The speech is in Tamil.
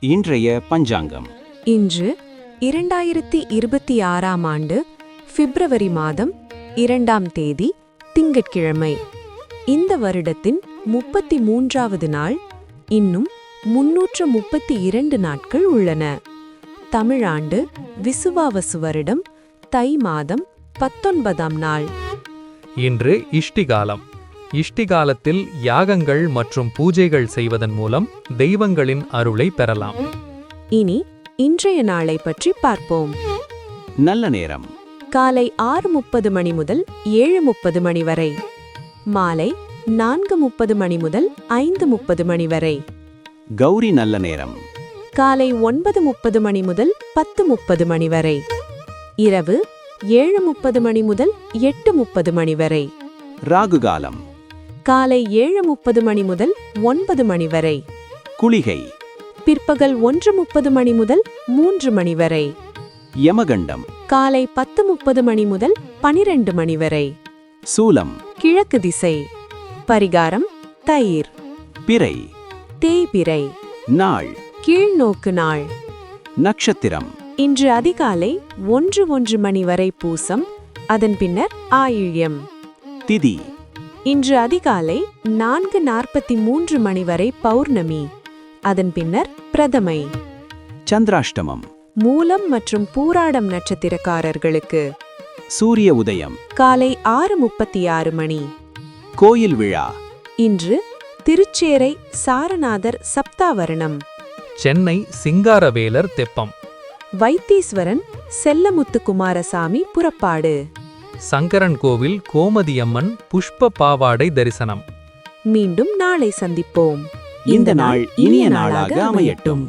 இன்றைய பஞ்சாங்கம். இன்று இரண்டாயிரத்தி இருபத்தி ஆறாம் ஆண்டு பிப்ரவரி மாதம் இரண்டாம் தேதி திங்கட்கிழமை. இந்த வருடத்தின் முப்பத்தி மூன்றாவது நாள் இன்னும் முன்னூற்று முப்பத்தி இரண்டு நாட்கள் உள்ளன. தமிழாண்டு விசுவாவசு வருடம் தை மாதம் பத்தொன்பதாம் நாள். இன்று இஷ்டிகாலம். இஷ்டிகாலத்தில் யாகங்கள் மற்றும் பூஜைகள் செய்வதன் மூலம் தெய்வங்களின் அருளை பெறலாம். இனி இன்றைய நாளை பற்றி பார்ப்போம். நல்ல நேரம். காலை ஆறு முப்பது மணி முதல் ஏழு முப்பது மணி வரை. மாலை நான்கு முப்பது மணி முதல் ஐந்து முப்பது மணி வரை. கௌரி நல்ல நேரம். காலை ஒன்பது முப்பது மணி முதல் பத்து முப்பது மணி வரை. இரவு ஏழு முப்பது மணி முதல் எட்டு முப்பது மணி வரை. ராகு காலம். காலை ஏழு முப்பது மணி முதல் ஒன்பது மணி வரை. குளிகை. பிற்பகல் ஒன்று முப்பது மணி முதல் மூன்று மணி வரை. யமகண்டம். காலை பத்து முப்பது மணி முதல் பனிரெண்டு மணி வரை. சூலம். கிழக்கு திசை. பரிகாரம் தயிர். பிறை. தேய்பிறை. நாள். கீழ்நோக்கு நாள். நட்சத்திரம். இன்று அதிகாலை ஒன்று ஒன்று மணி வரை பூசம் அதன் பின்னர் ஆயிழ்யம் திதி. இன்று அதிகாலை நான்கு நாற்பத்தி மூன்று மணி வரை பௌர்ணமி. அதன் பின்னர் பிரதமை. சந்திராஷ்டமம். மூலம் மற்றும் பூராடம் நட்சத்திரக்காரர்களுக்கு. சூரிய உதயம். காலை ஆறு முப்பத்தி ஆறு மணி. கோயில் விழா. இன்று திருச்சேரை சாரநாதர் சப்தாவரணம். சென்னை சிங்காரவேலர் தெப்பம். வைத்தீஸ்வரன் செல்லமுத்து குமாரசாமி புறப்பாடு. சங்கரன் கோவில் கோமதியம்மன் புஷ்ப பாவாடை தரிசனம். மீண்டும் நாளை சந்திப்போம். இந்த நாள் இனிய நாளாக அமையட்டும்.